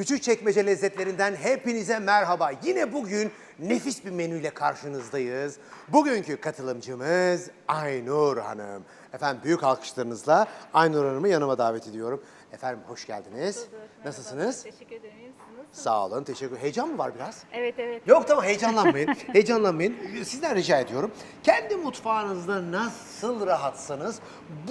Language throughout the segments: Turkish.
Küçük çekmece lezzetlerinden hepinize merhaba. Yine bugün nefis bir menüyle karşınızdayız. Bugünkü katılımcımız Aynur Hanım. Efendim büyük alkışlarınızla Aynur Hanım'ı yanıma davet ediyorum. Efendim hoş geldiniz. Bulduk. Nasılsınız? Teşekkür ederim. Sağ olun, teşekkür Heyecan mı var biraz? Evet evet. Yok tamam heyecanlanmayın. heyecanlanmayın. Sizden rica ediyorum. Kendi mutfağınızda nasıl rahatsanız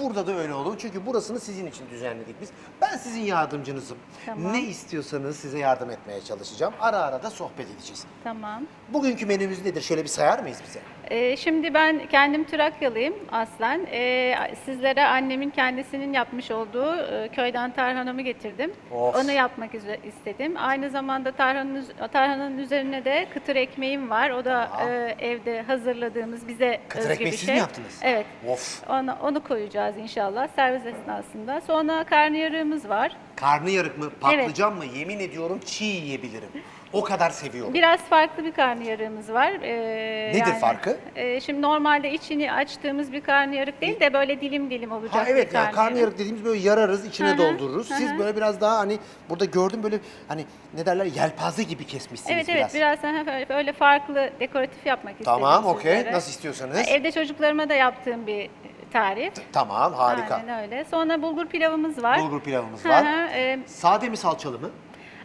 burada da öyle olun. Çünkü burasını sizin için düzenledik biz. Ben sizin yardımcınızım. Tamam. Ne istiyorsanız size yardım etmeye çalışacağım. Ara ara da sohbet edeceğiz. Tamam. Bugünkü menümüz nedir? Şöyle bir sayar mıyız bize? Ee, şimdi ben kendim Trakyalıyım aslen. Ee, sizlere annemin kendisinin yapmış olduğu e, köyden tarhanamı getirdim. Of. Onu yapmak üze- istedim. Aynı zamanda tarhanın, tarhananın üzerine de kıtır ekmeğim var. O da Aa. e, evde hazırladığımız bize Kıtır özgü ekmeği bir siz şey. mi yaptınız? Evet. Of. Onu, onu koyacağız inşallah servis esnasında. Sonra karnıyarığımız var. Karnıyarık mı, patlıcan mı? Yemin ediyorum çiğ yiyebilirim. O kadar seviyorum. Biraz farklı bir karnıyarığımız var. Ee, Nedir farkı? e, şimdi normalde içini açtığımız bir karnıyarık değil de böyle dilim dilim olacak Ha evet bir ya karnıyarık. dediğimiz böyle yararız, içine Hı hı, doldururuz. Siz böyle biraz daha hani burada gördüm böyle hani ne derler yelpaze gibi kesmişsiniz Evet biraz. evet biraz daha böyle, böyle farklı dekoratif yapmak istedim Tamam okey. sizlere. Nasıl istiyorsanız. Evde çocuklarıma da yaptığım bir tarif. Tamam harika. Aynen öyle. Sonra bulgur pilavımız var. Bulgur pilavımız Hı var. hı, e, Sade mi salçalı mı?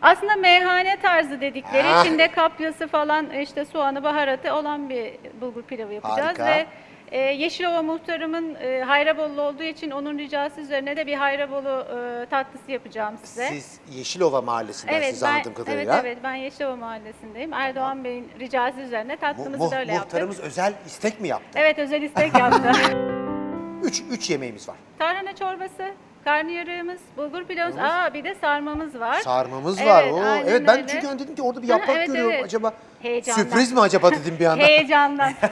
Aslında meyhane tarzı dedikleri Ah. içinde kapyası falan işte soğanı baharatı olan bir bulgur pilavı yapacağız Harika. ve e, Yeşilova muhtarımın e, Hayrabollu olduğu için onun ricası üzerine de bir Hayrabolu e, tatlısı yapacağım size. Siz Yeşilova mahallesinden siz anladığım evet kadarıyla. evet ben Yeşilova mahallesindeyim. Erdoğan Bey'in ricası üzerine Mu- tatlımızı mu- da öyle yaptık. muhtarımız özel istek mi yaptı? Evet özel istek yaptı. Üç, üç yemeğimiz var. Tarhana çorbası, karnıyarığımız, bulgur pilavımız, aa bir de sarmamız var. Sarmamız Evet, var. Oo, aynen evet ben öyle. çünkü hani dedim ki orada bir Hı, yaprak evet, görüyorum. evet. Acaba Heyecandan. sürpriz mi acaba dedim bir anda. Heyecandan.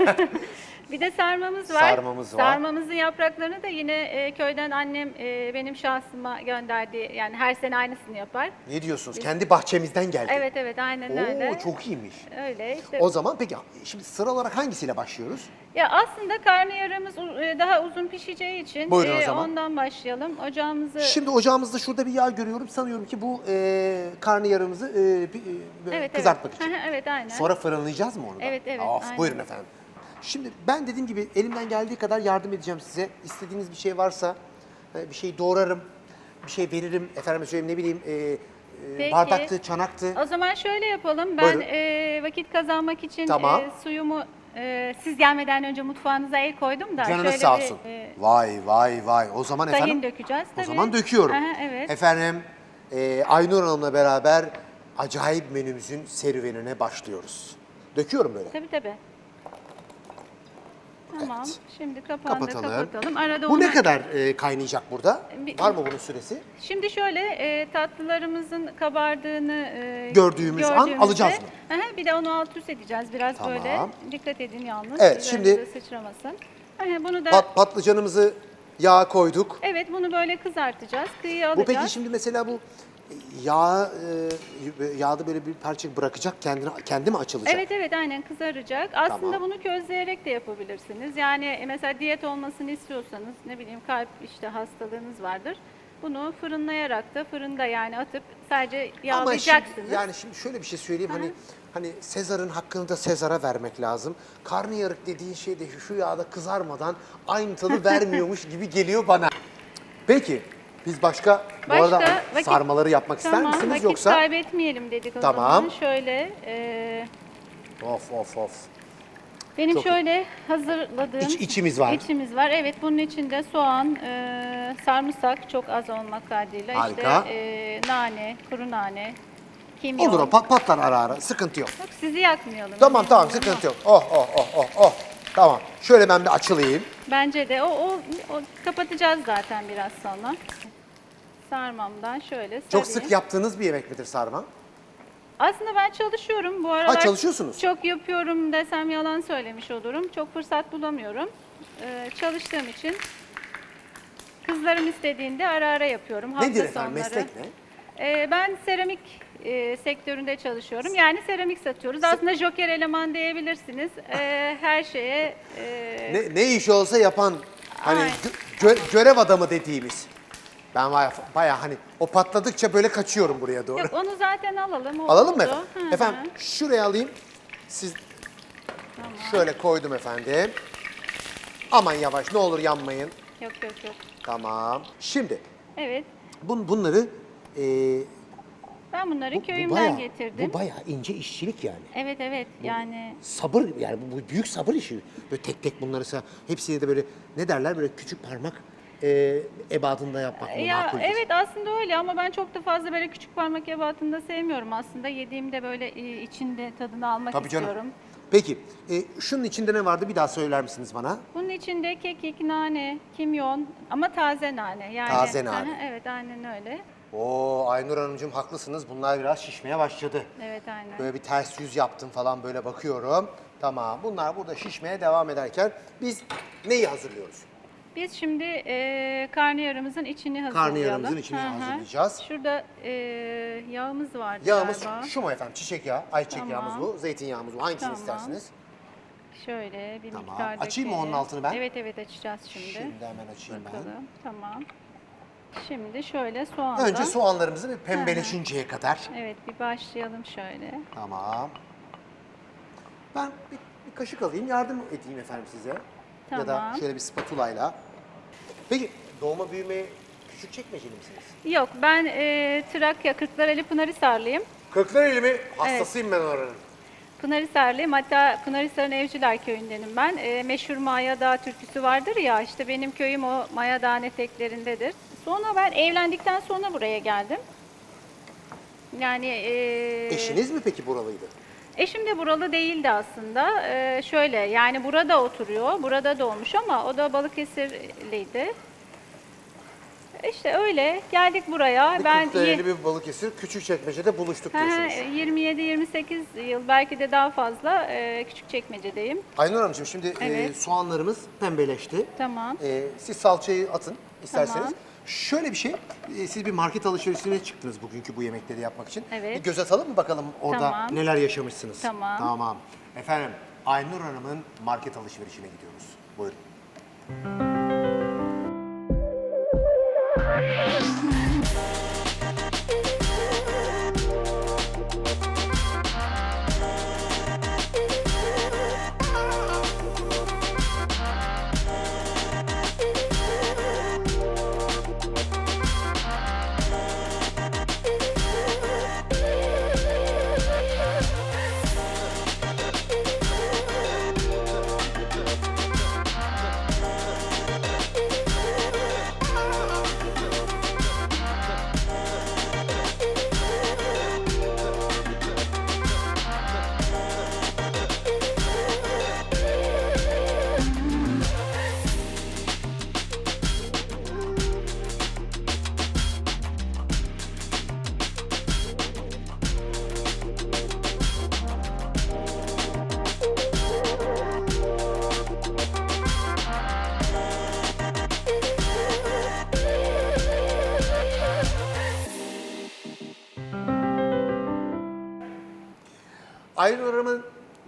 bir de sarmamız var. Sarmamız var. Sarmamızın yapraklarını da yine e, köyden annem e, benim şahsıma gönderdi. Yani her sene aynısını yapar. Ne diyorsunuz? Kendi bahçemizden geldi. Evet evet aynen öyle. Oo çok iyiymiş. Öyle işte. O zaman peki şimdi sıra olarak hangisiyle başlıyoruz? Ya aslında karnıyarığımız u- e, daha uzun pişeceği için Buyurun o e, zaman. ondan başlayalım. Ocağımızı Şimdi ocağımızda şurada bir yağ görüyorum. Sanıyorum ki bu e, karnıyarımızı e, bir, e, böyle kızartmak için. Evet aynen. Sonra fırınlayacağız mı onu da? Evet, evet, Of, aynen. buyurun efendim. Şimdi ben dediğim gibi elimden geldiği kadar yardım edeceğim size. İstediğiniz bir şey varsa e, bir şey doğrarım, bir şey veririm. Efendim söyleyeyim ne bileyim e, e, Peki. bardaktı, çanaktı. O zaman şöyle yapalım. Ben Buyurun. e, vakit kazanmak için Tamam. e, suyumu e, siz gelmeden önce mutfağınıza el koydum da. Canınız şöyle sağ bir, olsun. e, Vay vay vay. O zaman tahin efendim dökeceğiz o tabii. zaman döküyorum. Aha, evet. Efendim e, Aynur Hanım'la beraber acayip menümüzün serüvenine başlıyoruz. Döküyorum böyle. Tabii tabii. Tamam. Evet. Şimdi kapağını Kapatalım. kapatalım. Arada Bu ne kadar e, kaynayacak burada? Bir- Var mı bunun süresi? Şimdi şöyle e, tatlılarımızın kabardığını e, Gördüğümüz an gördüğümüzde- alacağız mı? Aha, bir de onu alt üst edeceğiz biraz Tamam. böyle. Dikkat edin yalnız. Evet, üzerinize şimdi- sıçramasın. Aha, bunu da Pat, patlıcanımızı yağa koyduk. Evet bunu böyle kızartacağız. Kıyıya Bu alacağız. peki şimdi mesela bu yağ e, yağda böyle bir parça bırakacak kendine kendi mi açılacak? Evet evet aynen kızaracak. Aslında Tamam. bunu közleyerek de yapabilirsiniz. Yani e, mesela diyet olmasını istiyorsanız ne bileyim kalp işte hastalığınız vardır. Bunu fırınlayarak da fırında yani atıp sadece Ama şimdi, yağlayacaksınız. yani şimdi şöyle bir şey söyleyeyim hani hani Sezar'ın hakkını da Sezar'a vermek lazım. Karnıyarık dediğin şey de şu yağda kızarmadan aynı tadı vermiyormuş gibi geliyor bana. Peki biz başka, bu arada vakit- sarmaları yapmak ister tamam, misiniz vakit yoksa? kaybetmeyelim dedik o Tamam. zaman. Şöyle e, Of of of. benim Çok iyi. şöyle hazırladığım İç- içimiz var. içimiz var. Evet bunun içinde soğan, e, sarımsak çok az olmak kaydıyla Harika. işte e, nane, kuru nane, kimyon. Olur o pat, patlar ara ara sıkıntı yok. Yok, sizi yakmayalım. Tamam tamam sıkıntı yok. Oh oh oh oh oh. Tamam. Şöyle ben bir açılayım. Bence de o, o, o kapatacağız zaten biraz sonra. Sarmamdan şöyle Çok sarayım. sık yaptığınız bir yemek midir sarma? Aslında ben çalışıyorum bu aralar. çalışıyorsunuz. Çok yapıyorum desem yalan söylemiş olurum. Çok fırsat bulamıyorum. Ee, çalıştığım için kızlarım istediğinde ara ara yapıyorum. Hafta Nedir efendim sonları. meslek ne? Ee, ben seramik e, sektöründe çalışıyorum. Yani seramik satıyoruz. Aslında joker eleman diyebilirsiniz. Ee, her şeye e, Ne, ne iş olsa yapan hani Aynen. gö- gö- görev adamı dediğimiz. Ben baya, baya hani o patladıkça böyle kaçıyorum buraya doğru. Yok onu zaten alalım. o Alalım mı oldu. efendim? Hı hı. Efendim şuraya alayım. Siz şöyle koydum efendim. Aman yavaş ne olur yanmayın. Yok yok yok. Tamam. Şimdi Evet. bun, bunları e, Ben bunları bu, bu köyümden bayağı, getirdim. bu bayağı ince işçilik yani. Evet evet yani Sabır yani bu, bu büyük sabır işi. Böyle tek tek bunları sa- hepsini de böyle ne derler böyle küçük parmak e, ebadında yapmak mı ya makuldür? evet aslında öyle ama ben çok da fazla böyle küçük parmak ebatında sevmiyorum aslında. Yediğimde böyle e, içinde tadını almak Tabii canım. istiyorum. Peki e, şunun içinde ne vardı bir daha söyler misiniz bana? Bunun içinde kekik, nane, kimyon ama taze nane. Yani, Taze nane. Hı, evet aynen öyle. Oo Aynur Hanımcığım haklısınız bunlar biraz şişmeye başladı. Evet aynen. Böyle bir ters yüz yaptım falan böyle bakıyorum. Tamam bunlar burada şişmeye devam ederken biz neyi hazırlıyoruz? Biz şimdi e, karnıyarımızın içini hazırlayalım. Karnıyarımızın içini Hı hı. hazırlayacağız. Şurada e, yağımız vardı Yağımız galiba. şu mu efendim? Çiçek yağı, ayçiçek Tamam. yağımız bu, zeytinyağımız bu. Hangisini Tamam. istersiniz? Şöyle bir Tamam. miktar Açayım mı onun dökelim. altını ben? Evet evet açacağız şimdi. Şimdi hemen açayım ben. Bakalım. Tamam. Şimdi şöyle soğanla. Önce soğanlarımızı bir pembeleşinceye kadar. Evet bir başlayalım şöyle. Tamam. Ben bir, bir kaşık alayım, yardım edeyim efendim size. Ya da Tamam. şöyle bir spatulayla. Peki doğma büyüme küçük çekmeceli misiniz? Yok ben e, Trakya Kırklareli Pınarhisarlıyım. Kırklareli mi? Hastasıyım ben oranın. Pınarhisarlıyım. Hatta Pınarhisar'ın Evciler köyündenim ben. E, meşhur Maya Dağı türküsü vardır ya işte benim köyüm o Maya Dağ eteklerindedir. Sonra ben evlendikten sonra buraya geldim. Yani e, Eşiniz mi peki buralıydı? Eşim de buralı değildi aslında. Ee, şöyle yani burada oturuyor, burada doğmuş ama o da Balıkesirliydi. İşte öyle geldik buraya. Bir ben Kırklareli bir Balıkesir, küçük çekmecede buluştuk diyorsunuz. 27-28 yıl belki de daha fazla e, küçük çekmecedeyim. Aynur Hanımcığım şimdi e, Evet. soğanlarımız pembeleşti. Tamam. E, siz salçayı atın isterseniz. Tamam. Şöyle bir şey, e, siz bir market alışverişine çıktınız bugünkü bu yemekleri yapmak için. Evet. Bir göz atalım mı bakalım orada Tamam. neler yaşamışsınız? Tamam. Tamam. Efendim, Aynur Hanım'ın market alışverişine gidiyoruz. Buyurun.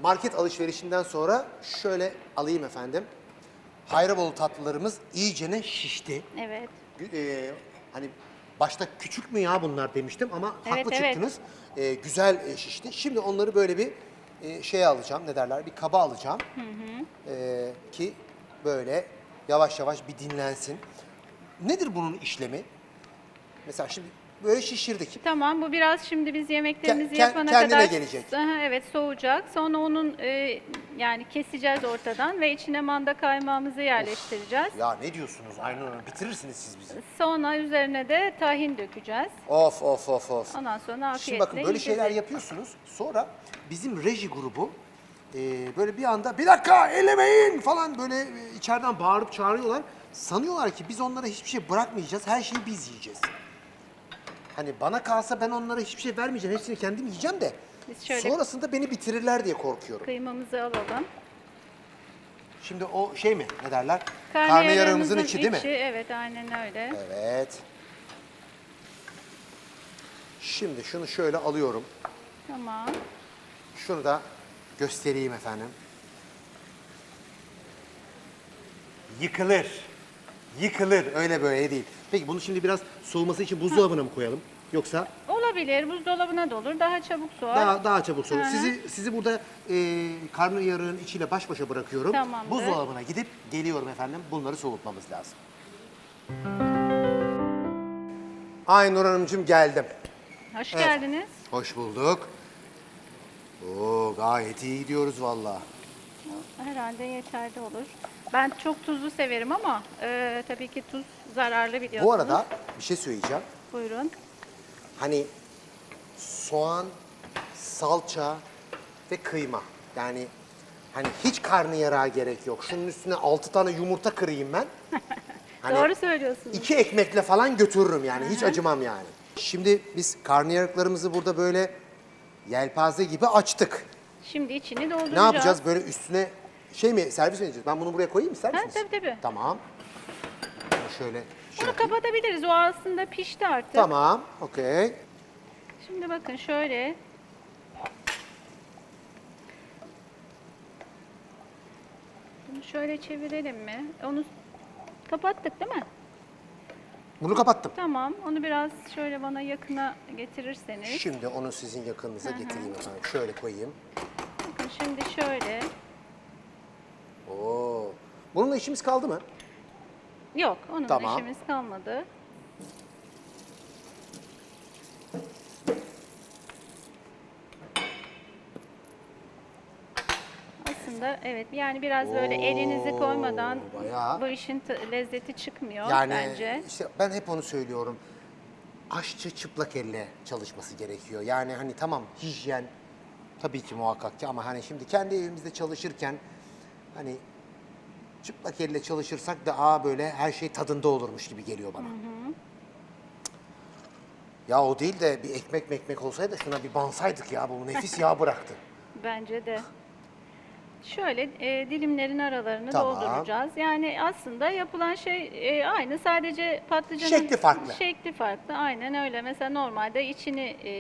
Market alışverişinden sonra şöyle alayım efendim. Hayrabolu tatlılarımız iyicene şişti. Evet. Ee, hani başta küçük mü ya bunlar demiştim ama Evet, haklı evet. çıktınız. Ee, güzel e, şişti. Şimdi onları böyle bir e, şeye alacağım. Ne derler? Bir kaba alacağım. Ee, ki böyle yavaş yavaş bir dinlensin. Nedir bunun işlemi? Mesela şimdi böyle şişirdik. Tamam bu biraz şimdi biz yemeklerimizi Ke- yapana kendine kadar gelecek. Aha, evet soğuyacak. Sonra onun e, yani keseceğiz ortadan ve içine manda kaymağımızı yerleştireceğiz. Ya ne diyorsunuz Aynur Hanım? Bitirirsiniz siz bizi. Sonra üzerine de tahin dökeceğiz. Of of of of. Ondan sonra afiyetle Şimdi bakın böyle yiyeceğiz. şeyler yapıyorsunuz. Sonra bizim reji grubu e, böyle bir anda bir dakika ellemeyin falan böyle e, içeriden bağırıp çağırıyorlar. Sanıyorlar ki biz onlara hiçbir şey bırakmayacağız. Her şeyi biz yiyeceğiz. Hani bana kalsa ben onlara hiçbir şey vermeyeceğim. Hepsini kendim yiyeceğim de. Biz şöyle- Sonrasında beni bitirirler diye korkuyorum. Kıymamızı alalım. Şimdi o şey mi? Ne derler? Karnıyarımızın içi değil mi? Evet aynen öyle. Evet. Şimdi şunu şöyle alıyorum. Tamam. Şunu da göstereyim efendim. Yıkılır. Yıkılır. Öyle böyle değil. Peki bunu şimdi biraz soğuması için buzdolabına mı koyalım? Yoksa Olabilir, buzdolabına da olur. Daha çabuk soğur. daha daha çabuk soğur. Hı hı. Sizi sizi burada e, karnıyarığın içiyle baş başa bırakıyorum. Tamamdır. Buzdolabına gidip geliyorum efendim. Bunları soğutmamız lazım. Aynur Hanımcığım geldim. Hoş Evet. geldiniz. Hoş bulduk. Oo gayet iyi gidiyoruz vallahi. Herhalde yeterli olur. Ben çok tuzlu severim ama e, tabii ki tuz zararlı biliyorsunuz. Bu arada bir şey söyleyeceğim. Buyurun. Hani soğan, salça ve kıyma. Yani hani hiç karnıyarağa gerek yok. Şunun üstüne 6 tane yumurta kırayım ben. Hani Doğru söylüyorsunuz. iki ekmekle falan götürürüm yani. Hiç acımam yani. Şimdi biz karnıyarıklarımızı burada böyle yelpaze gibi açtık. Şimdi içini dolduracağız. Ne yapacağız? Böyle üstüne şey mi servis mi edeceğiz? Ben bunu buraya koyayım ister Ha, misiniz? tabii, tabii. Tamam. Bunu şöyle şey Bunu yapayım. kapatabiliriz. O aslında pişti artık. Tamam. Okey. Şimdi bakın şöyle. Bunu şöyle çevirelim mi? Onu kapattık değil mi? Bunu kapattım. Tamam. Onu biraz şöyle bana yakına getirirseniz. Şimdi onu sizin yakınınıza getireyim efendim. Şöyle koyayım. Bakın şimdi şöyle. Oo. Bununla işimiz kaldı mı? Yok, onunla Tamam. işimiz kalmadı. Aslında evet yani biraz böyle elinizi Oo, koymadan bayağı. bu işin t- lezzeti çıkmıyor Yani bence. işte ben hep onu söylüyorum. Aşçı çıplak elle çalışması gerekiyor. Yani hani tamam hijyen tabii ki muhakkak ki ama hani şimdi kendi evimizde çalışırken hani çıplak elle çalışırsak daha böyle her şey tadında olurmuş gibi geliyor bana. Ya o değil de bir ekmek mekmek olsaydı şuna bir bansaydık ya bu nefis yağ bıraktı. Bence de. Şöyle e, dilimlerin aralarını Tamam. dolduracağız. Yani aslında yapılan şey e, aynı. Sadece patlıcanın Şekli farklı. Şekli farklı. Aynen öyle. Mesela normalde içini e,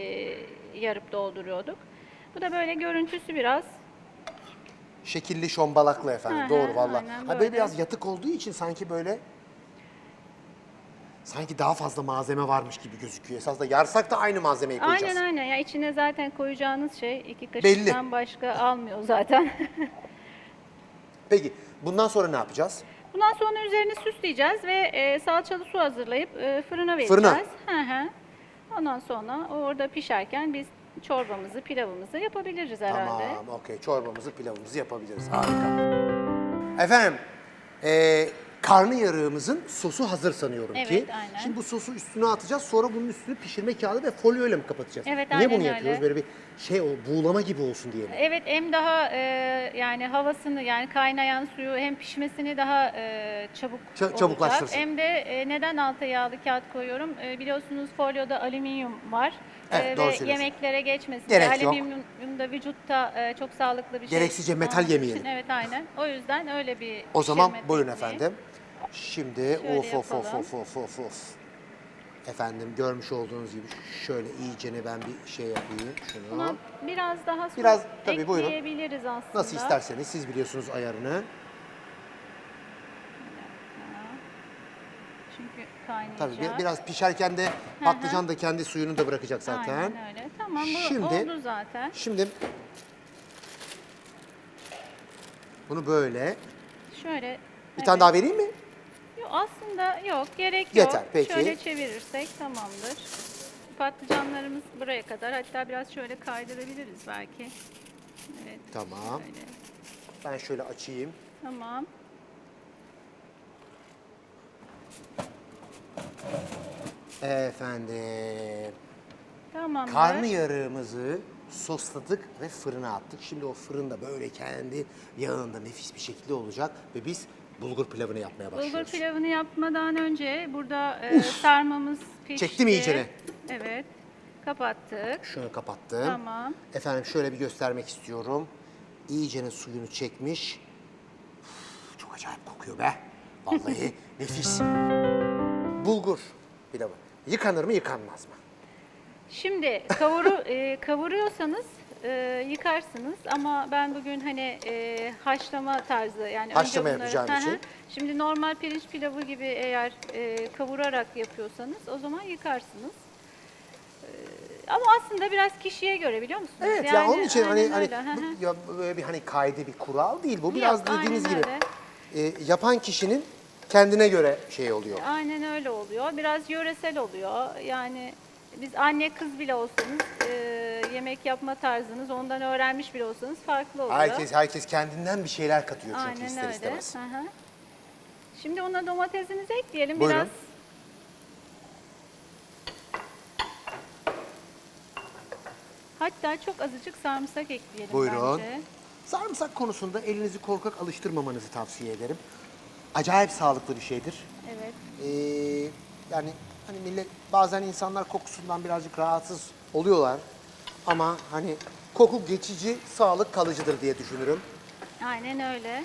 yarıp dolduruyorduk. Bu da böyle görüntüsü biraz Şekilli şombalaklı efendim. Hı hı, Doğru valla. aynen Ha böyle böyle. biraz yatık olduğu için sanki böyle sanki daha fazla malzeme varmış gibi gözüküyor. Esasında yarsak da aynı malzemeyi koyacağız. Aynen aynen. Ya içine zaten koyacağınız şey iki kaşıktan başka almıyor zaten. Peki bundan sonra ne yapacağız? Bundan sonra üzerini süsleyeceğiz ve e, salçalı su hazırlayıp e, fırına vereceğiz. Fırına? Hı hı. Ondan sonra o orada pişerken biz çorbamızı, pilavımızı yapabiliriz herhalde. Tamam, okey. Çorbamızı, pilavımızı yapabiliriz. Harika. Efendim, eee karnıyarığımızın sosu hazır sanıyorum ki. Evet, aynen. Şimdi bu sosu üstüne atacağız. Sonra bunun üstünü pişirme kağıdı ve folyoyla mı kapatacağız? Evet, Niye aynen bunu öyle. yapıyoruz? Böyle bir şey o buğulama gibi olsun diye mi? Evet hem daha e, yani havasını yani kaynayan suyu hem pişmesini daha e, çabuk Ça- olacak. çabuklaştırsın. Hem de e, neden alta yağlı kağıt koyuyorum? E, biliyorsunuz folyoda alüminyum var. Evet, E, doğru ve söylüyorsun. yemeklere geçmesin. Gerek yok. Alüminyum da vücutta e, çok sağlıklı bir şey. Gereksizce metal yemeyelim. için, Evet aynen. O yüzden öyle bir O zaman pişirme buyurun tekniği. efendim. Şimdi Şöyle of of of yapalım. of of of of. Efendim görmüş olduğunuz gibi şöyle iyicene ben bir şey yapayım şunu. Buna biraz daha su Biraz, tabii, buyurun. ekleyebiliriz aslında. Nasıl isterseniz siz biliyorsunuz ayarını. Çünkü kaynayacak. Tabii bir- biraz pişerken de patlıcan da kendi suyunu da bırakacak zaten. Aynen öyle. Tamam bu Şimdi- oldu zaten. Şimdi bunu böyle. Şöyle. Bir tane daha vereyim mi? Aslında yok gerek yok. Yeter, peki. Şöyle çevirirsek tamamdır. Patlıcanlarımız buraya kadar. Hatta biraz şöyle kaydırabiliriz belki. Evet. Tamam. Şöyle. Ben şöyle açayım. Tamam. Efendim. Tamamdır. Karnıyarığımızı sosladık ve fırına attık. Şimdi o fırında böyle kendi yağında nefis bir şekilde olacak ve biz bulgur pilavını yapmaya başlıyoruz. Bulgur pilavını yapmadan önce burada e, sarmamız pişti. Çekti mi iyicene? Evet. Kapattık. Şunu kapattım. Tamam. Efendim şöyle bir göstermek istiyorum. İyicenin suyunu çekmiş. Üf, Çok acayip kokuyor be. Vallahi nefis. Bulgur pilavı. Yıkanır mı yıkanmaz mı? Şimdi kavuru e, kavuruyorsanız e, yıkarsınız ama ben bugün hani e, haşlama tarzı yani Haşlama önce bunları, hı. için. Şimdi normal pirinç pilavı gibi eğer e, kavurarak yapıyorsanız o zaman yıkarsınız. E, ama aslında biraz kişiye göre biliyor musunuz? Evet yani, onun için hani aynen hani öyle, hı hı. bu- ya böyle bir hani kaide bir kural değil bu. Biraz Yok, dediğiniz aynen gibi e, yapan kişinin kendine göre şey oluyor. Aynen öyle oluyor. Biraz yöresel oluyor. Yani biz anne kız bile olsanız e, yemek yapma tarzınız ondan öğrenmiş bile olsanız farklı oluyor. Herkes herkes kendinden bir şeyler katıyor çünkü Aynen ister öyle. istemez. Hı hı. Şimdi ona domatesimizi ekleyelim Buyurun. biraz. Hatta çok azıcık sarımsak ekleyelim Buyurun. bence. Sarımsak konusunda elinizi korkak alıştırmamanızı tavsiye ederim. Acayip sağlıklı bir şeydir. Evet. Ee, yani hani millet bazen insanlar kokusundan birazcık rahatsız oluyorlar. Ama hani koku geçici, sağlık kalıcıdır diye düşünürüm. Aynen öyle.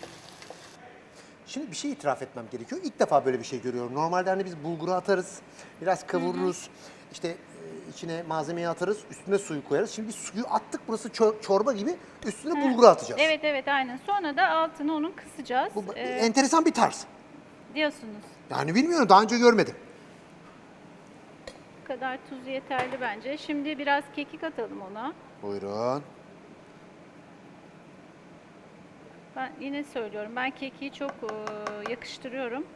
Şimdi bir şey itiraf etmem gerekiyor. İlk defa böyle bir şey görüyorum. Normalde hani biz bulguru atarız, biraz kavururuz. İşte e, içine malzemeyi atarız, üstüne suyu koyarız. Şimdi suyu attık, burası çor- çorba gibi. Üstüne bulguru atacağız. Evet evet aynen. Sonra da altını onun kısacağız. Bu Ee, enteresan bir tarz. diyorsunuz. Yani bilmiyorum, daha önce görmedim. Kadar tuz yeterli bence. Şimdi biraz kekik atalım ona. Buyurun. Ben yine söylüyorum. Ben kekiği çok e, yakıştırıyorum.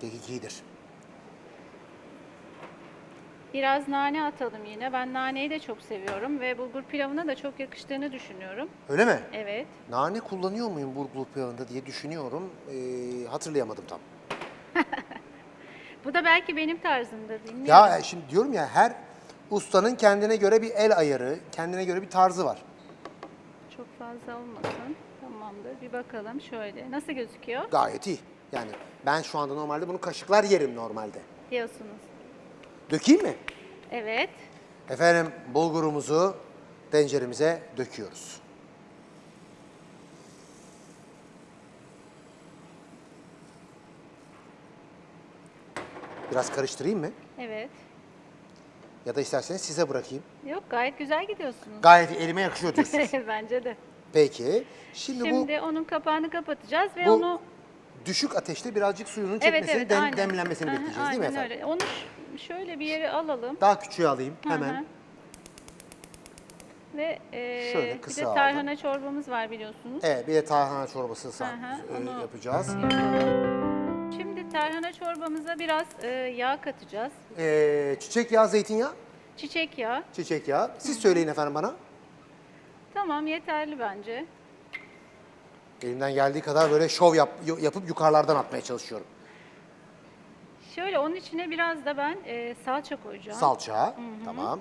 Kekik iyidir. Biraz nane atalım yine. Ben naneyi de çok seviyorum ve bulgur pilavına da çok yakıştığını düşünüyorum. Öyle mi? Evet. Nane kullanıyor muyum bulgur pilavında diye düşünüyorum. Ee, hatırlayamadım tam. Bu da belki benim tarzımdır. Bilmiyorum. Ya e, şimdi diyorum ya her ustanın kendine göre bir el ayarı, kendine göre bir tarzı var. Çok fazla olmasın. Tamamdır. Bir bakalım şöyle. Nasıl gözüküyor Gayet iyi. Yani ben şu anda normalde bunu kaşıklar yerim normalde. diyorsunuz. Dökeyim mi? Evet. Efendim bulgurumuzu tenceremize döküyoruz. Biraz karıştırayım mı? Evet. Ya da isterseniz size bırakayım. Yok gayet güzel gidiyorsunuz. Gayet elime yakışıyor diyorsunuz. Bence de. Peki. Şimdi, Şimdi onun kapağını kapatacağız ve bu onu düşük ateşte birazcık suyunun çekmesini, evet dem- aynen. demlenmesini Aha, bekleyeceğiz değil mi aynen efendim? öyle. Onu ş- şöyle bir yere alalım. Daha küçüğe alayım Hı hı. hemen. Ve e, Şöyle bir kısa de aldım. tarhana çorbamız var biliyorsunuz. Evet bir de tarhana çorbası sa- e, onu- yapacağız. Yapalım. Tarhana çorbamıza biraz e, yağ katacağız. Ee, çiçek yağı, zeytinyağı, Çiçek yağı. çiçek yağı. Siz söyleyin efendim bana. Tamam yeterli bence. Elimden geldiği kadar böyle şov yap, yapıp yukarılardan atmaya çalışıyorum. Şöyle onun içine biraz da ben e, salça koyacağım. Salça, tamam.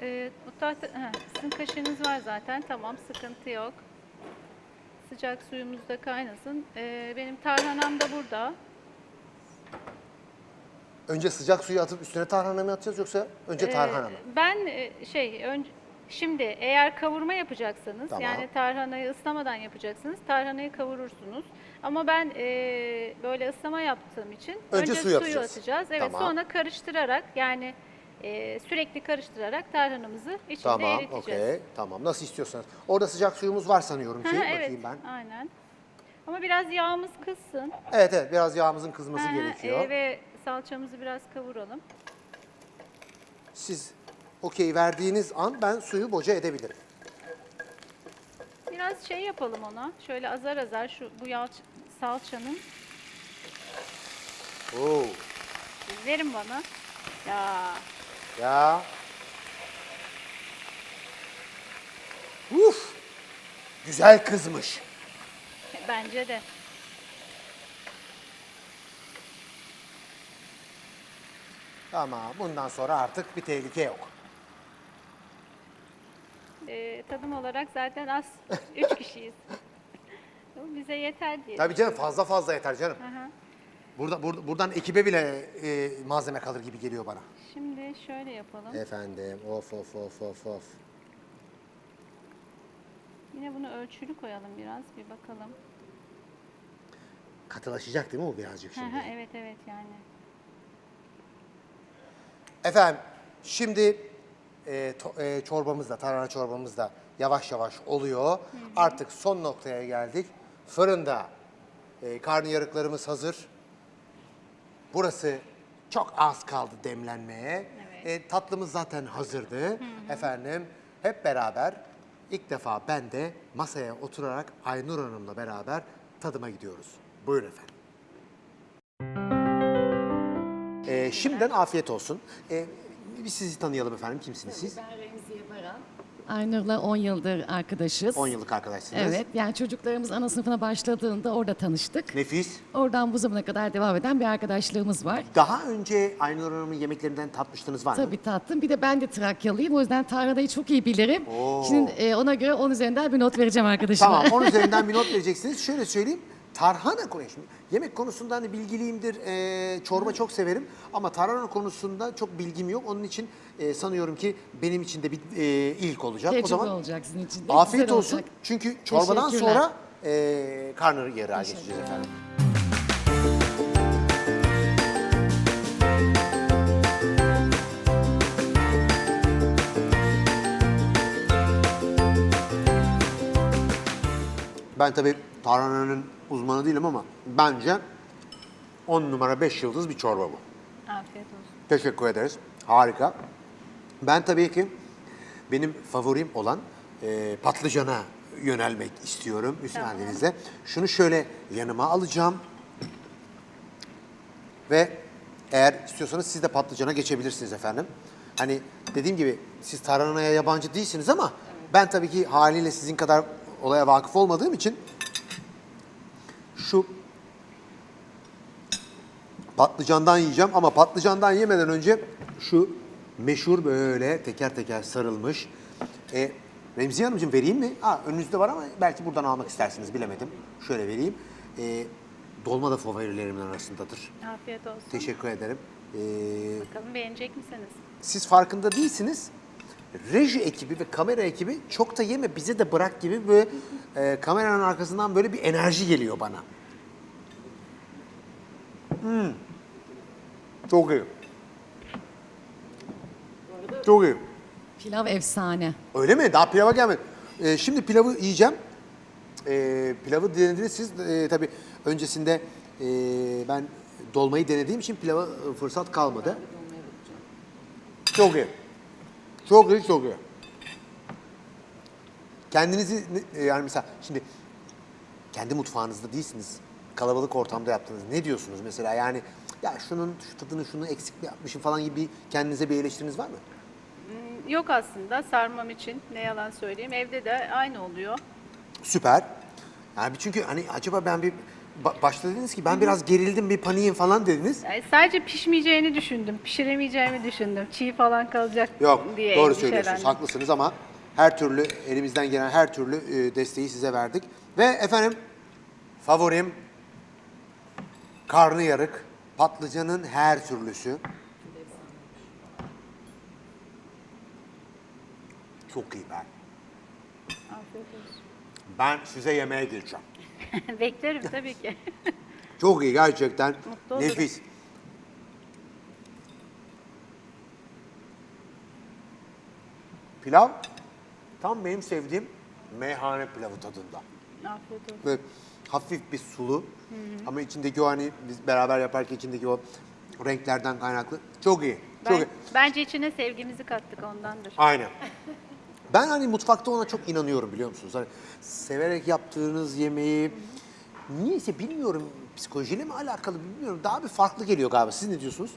E, bu tahta, he, sizin kaşığınız var zaten. Tamam sıkıntı yok. Sıcak suyumuz da kaynasın. E, benim tarhanam da burada. Önce sıcak suyu atıp üstüne tarhana mı atacağız yoksa önce Ee, tarhana mı? Ben e, şey önce şimdi eğer kavurma yapacaksanız Tamam. yani tarhanayı ıslamadan yapacaksınız. Tarhanayı kavurursunuz. Ama ben e, böyle ıslama yaptığım için Önce suyu atacağız. Evet Tamam. sonra karıştırarak yani e, sürekli karıştırarak tarhanamızı içinde Tamam, eriteceğiz. okey. Tamam, nasıl istiyorsanız. Orada sıcak suyumuz var sanıyorum. Hı hı, Bakayım evet, ben. aynen. Ama biraz yağımız kızsın. Evet, evet. Biraz yağımızın kızması hı, gerekiyor. e, ve salçamızı biraz kavuralım. Siz okey verdiğiniz an ben suyu boca edebilirim. Biraz şey yapalım ona. Şöyle azar azar şu bu yağ, salçanın Oo. verin bana. Ya Ya. Uf. Güzel kızmış. Bence de. Ama bundan sonra artık bir tehlike yok. Ee, tadım olarak zaten az. Üç kişiyiz. Bu bize yeter diye. Tabii canım fazla fazla yeter canım. Burada, bur- buradan ekibe bile e, malzeme kalır gibi geliyor bana. Şimdi şöyle yapalım. Efendim of of of of of. Yine bunu ölçülü koyalım biraz. Bir bakalım. Katılaşacak değil mi bu birazcık Hı şimdi? hı, evet evet yani. Efendim şimdi e, to- e, çorbamız da, tarhana çorbamız da yavaş yavaş oluyor. Artık son noktaya geldik. Fırında e, karnıyarıklarımız hazır. Burası çok az kaldı demlenmeye. E, tatlımız zaten hazırdı. Efendim hep beraber ilk defa ben de masaya oturarak Aynur Hanım'la beraber tadıma gidiyoruz. Buyurun efendim. E, şimdiden afiyet olsun. E, bir sizi tanıyalım efendim. Kimsiniz siz? Ben Remziye Baran. Aynur'la 10 yıldır arkadaşız. 10 yıllık arkadaşsınız. Evet, yani çocuklarımız ana sınıfına başladığında orada tanıştık. Nefis. Oradan bu zamana kadar devam eden bir arkadaşlığımız var. Daha önce Aynur Hanım'ın yemeklerinden tatmıştınız var mı? Tabii tatlım. Bir de ben de Trakyalıyım. O yüzden tarhanayı çok iyi bilirim. Şimdi e, ona göre 10 üzerinden bir not vereceğim arkadaşıma. Tamam, onun üzerinden bir not vereceksiniz. Şöyle söyleyeyim, tarhana. Şimdi yemek konusunda hani bilgiliyimdir, eee, çorba çok severim. Ama tarhana konusunda çok bilgim yok. Onun için eee, sanıyorum ki benim için de bir eee, ilk olacak. Tecrübe o zaman olacak sizin için de. afiyet güzel olsun. olacak. Çünkü çorbadan Teşekkürler. sonra eee karnı yarığa geçeceğiz efendim. Ben tabii tarhananın uzmanı değilim ama bence 10 numara 5 yıldız bir çorba bu. Afiyet olsun. Teşekkür ederiz. Harika. Ben tabii ki benim favorim olan e, patlıcana yönelmek istiyorum müsaadenizle. Şunu şöyle yanıma alacağım. Ve eğer istiyorsanız siz de patlıcana geçebilirsiniz efendim. Hani dediğim gibi siz tarhanaya yabancı değilsiniz ama ben tabii ki haliyle sizin kadar olaya vakıf olmadığım için şu patlıcandan yiyeceğim ama patlıcandan yemeden önce şu meşhur böyle teker teker sarılmış. E, Remziye Hanımcığım vereyim mi? Ha, önünüzde var ama belki buradan almak istersiniz bilemedim. Şöyle vereyim. E, dolma da favorilerimin arasındadır. Afiyet olsun. Teşekkür ederim. E, Bakalım beğenecek misiniz? siz farkında değilsiniz. Reji ekibi ve kamera ekibi çok da yeme bize de bırak gibi böyle e, kameranın arkasından böyle bir enerji geliyor bana. Hmm. Çok iyi. Çok iyi. Pilav efsane. Öyle mi? Daha pilava gelmedi. Ee, şimdi pilavı yiyeceğim. Ee, pilavı denediniz siz. Ee, tabii öncesinde ee, ben dolmayı denediğim için pilava e, fırsat kalmadı. Çok iyi. Çok çok iyi. Kendinizi e, yani mesela şimdi kendi mutfağınızda değilsiniz. Kalabalık ortamda yaptınız. Ne diyorsunuz mesela? Yani ya şunun şu tadını şunu eksik mi yapmışım falan gibi kendinize bir eleştiriniz var mı? Yok aslında sarmam için ne yalan söyleyeyim. Evde de aynı oluyor. Süper. Yani çünkü hani acaba ben bir ba- başta dediniz ki ben biraz gerildim bir paniğim falan dediniz. Yani sadece pişmeyeceğini düşündüm. Pişiremeyeceğimi düşündüm. Çiğ falan kalacak Yok diye doğru endişelendim. söylüyorsunuz haklısınız ama her türlü elimizden gelen her türlü e, desteği size verdik. Ve efendim favorim karnıyarık patlıcanın her türlüsü. Çok iyi ben. Afiyet olsun. Ben size yemeğe geleceğim. Beklerim tabii ki. Çok iyi gerçekten. Mutlu olurum. Nefis. Pilav tam benim sevdiğim meyhane pilavı tadında. Afiyet olsun. Böyle hafif bir sulu ama içindeki o hani biz beraber yaparken içindeki o renklerden kaynaklı. Çok iyi. Çok Ben, iyi. bence içine sevgimizi kattık ondandır. Aynen. Ben hani mutfakta ona çok inanıyorum biliyor musunuz? Hani severek yaptığınız yemeği niyeyse bilmiyorum psikolojiyle mi alakalı bilmiyorum. Daha bir farklı geliyor galiba. Siz ne diyorsunuz?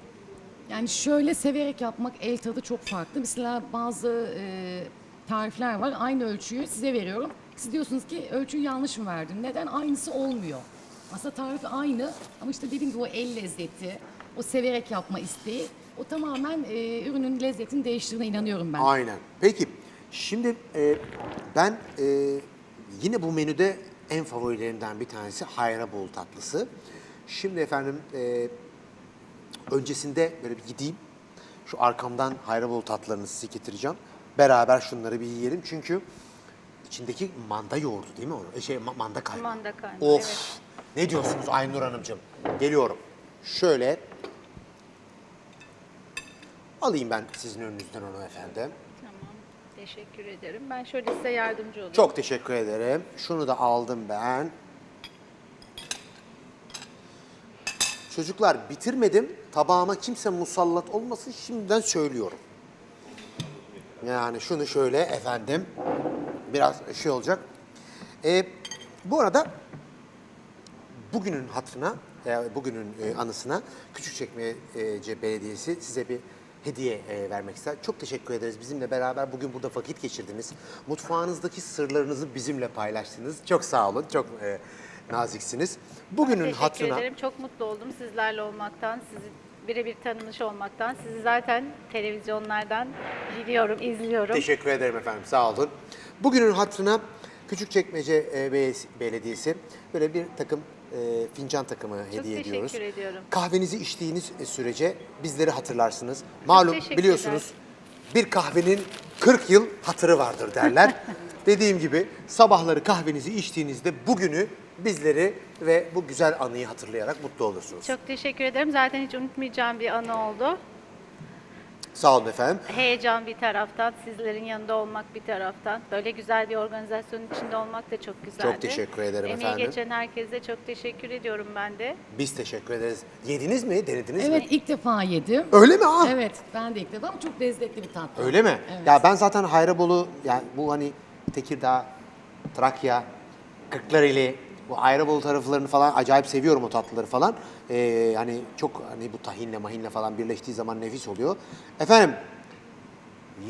Yani şöyle severek yapmak el tadı çok farklı. Mesela bazı e, tarifler var. Aynı ölçüyü size veriyorum. Siz diyorsunuz ki ölçüyü yanlış mı verdin? Neden? Aynısı olmuyor. Aslında tarif aynı ama işte dediğim gibi o el lezzeti, o severek yapma isteği o tamamen e, ürünün lezzetini değiştirdiğine inanıyorum ben. Aynen. Peki şimdi e, ben e, yine bu menüde en favorilerimden bir tanesi hayra bol tatlısı. Şimdi efendim e, öncesinde böyle bir gideyim. Şu arkamdan hayra bol tatlılarını size getireceğim. Beraber şunları bir yiyelim çünkü içindeki manda yoğurdu değil mi onu? E, Şey ma- manda kaymağı. Manda kaymağı, Of. evet. Ne diyorsunuz Aynur Hanımcığım? Geliyorum. Şöyle alayım ben sizin önünüzden onu efendim. Teşekkür ederim. Ben şöyle size yardımcı olayım. Çok teşekkür ederim. Şunu da aldım ben. Çocuklar bitirmedim. Tabağıma kimse musallat olmasın şimdiden söylüyorum. Yani şunu şöyle efendim biraz şey olacak. Ee, bu arada bugünün hatırına, e, bugünün e, anısına Küçükçekmece Belediyesi size bir hediye e, vermek ister. Çok teşekkür ederiz. Bizimle beraber bugün burada vakit geçirdiniz. Mutfağınızdaki sırlarınızı bizimle paylaştınız. Çok sağ olun, çok e, naziksiniz. Bugünün Teşekkür hatırına... ederim. Çok mutlu oldum sizlerle olmaktan, sizi birebir tanımış olmaktan. Sizi zaten televizyonlardan biliyorum, izliyorum. Teşekkür ederim efendim, sağ olun. Bugünün hatırına Küçükçekmece e, Be- Belediyesi böyle bir takım e, fincan takımı hediye teşekkür ediyoruz. ediyorum. Kahvenizi içtiğiniz sürece bizleri hatırlarsınız. Malum biliyorsunuz bir kahvenin 40 yıl hatırı vardır derler. Dediğim gibi sabahları kahvenizi içtiğinizde bugünü bizleri ve bu güzel anıyı hatırlayarak mutlu olursunuz. Çok teşekkür ederim. Zaten hiç unutmayacağım bir anı oldu. Sağ olun efendim. Heyecan bir taraftan, sizlerin yanında olmak bir taraftan. Böyle güzel bir organizasyonun içinde olmak da çok güzeldi. Çok teşekkür ederim Emeği efendim. geçen herkese çok teşekkür ediyorum ben de. Biz teşekkür ederiz. Yediniz mi? Denediniz Evet mi? ilk defa yedim. Öyle mi? Ah! Evet ben de ilk defa ama çok lezzetli bir tatlı. Öyle mi? Evet. Ya ben zaten Hayrabolu yani bu hani Tekirdağ, Trakya, Kırklareli bu Ayrabolu taraflarını falan acayip seviyorum o tatlıları falan. Ee, hani çok hani bu tahinle mahinle falan birleştiği zaman nefis oluyor. Efendim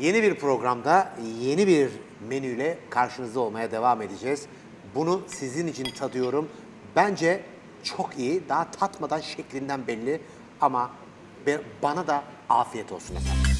yeni bir programda yeni bir menüyle karşınızda olmaya devam edeceğiz. Bunu sizin için tadıyorum. Bence çok iyi. Daha tatmadan şeklinden belli ama bana da afiyet olsun efendim.